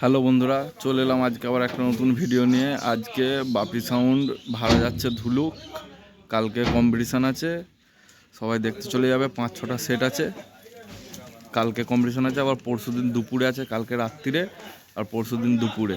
Hello বন্ধুরা, চলে এলাম আজকে আবার একটা নতুন ভিডিও নিয়ে। আজকে বাপি সাউন্ড ভাড়া যাচ্ছে ধুলুক। কালকে কম্পিটিশান আছে। সবাই দেখতে চলে যাবে, পাঁচ ছটা সেট আছে। কালকে কম্পিটিশান আছে, আবার পরশু দিন দুপুরে আছে, কালকে রাত্রিরে, আর পরশু দিন দুপুরে।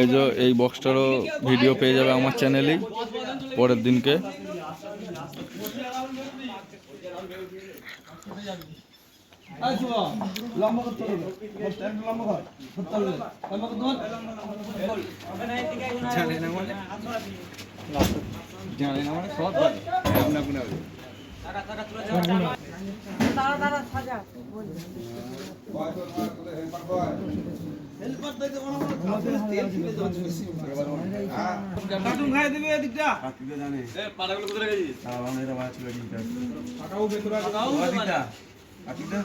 এই। যে এই বক্সটারও ভিডিও পেয়ে যাবে আমার চ্যানেলেই পরের দিনকে। লম্বা করতে হবে। লম্বা কর ধরতে হবে লম্বা করতে হবে জানে না মানে? জানে না মানে সব জানে। আপনা দিবি এদিকটা। পাটাগুলো কোথায় গেছিস Aquí está.